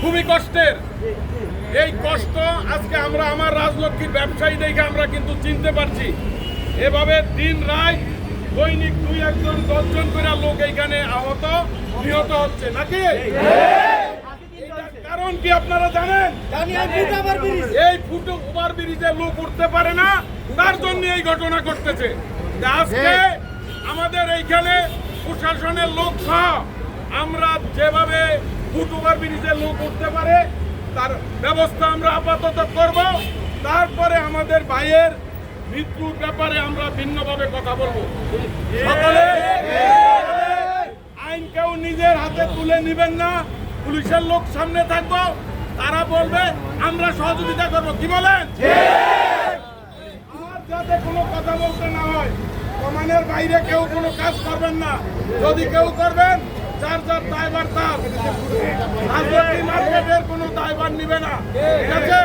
খুবই কষ্টের। এই কষ্ট আজকে আমরা আমার রাজলক্ষ্মীর ব্যবসায়ী দেখে আমরা কিন্তু চিনতে পারছি। এভাবে দিন রাত দৈনিক দুই একজন দশজন করে লোক এইখানে আহত নিহত হচ্ছে। নাকি? কারণ কি আপনারা জানেন? এই ফুটো ওভার ব্রিজে লোক উঠতে পারে না তার জন্য এই ঘটনা ঘটতেছে। আজকে আমাদের এইখানে প্রশাসনের লোক আমরা যেভাবে ফুট ব্রিজে লোক উঠতে পারে, তার ব্যবস্থা আমরা আপাতত করব। তারপরে আমাদের ভাইয়ের মৃত্যুর ব্যাপারে আমরা ভিন্নভাবে কথা বলব। সকলে আইন কেউ নিজের হাতে তুলে নেবেন না। পুলিশের লোক সামনে থাকব, তারা বলবে, আমরা সহযোগিতা করব। কি বলেন? আর যাতে কোনো কথা বলতে না হয় কমানের বাইরে কেউ কোনো কাজ করবেন না। যদি কেউ করবেন, যার যার মার্কেটের কোনো দায়ভার নিবে না। ঠিক আছে?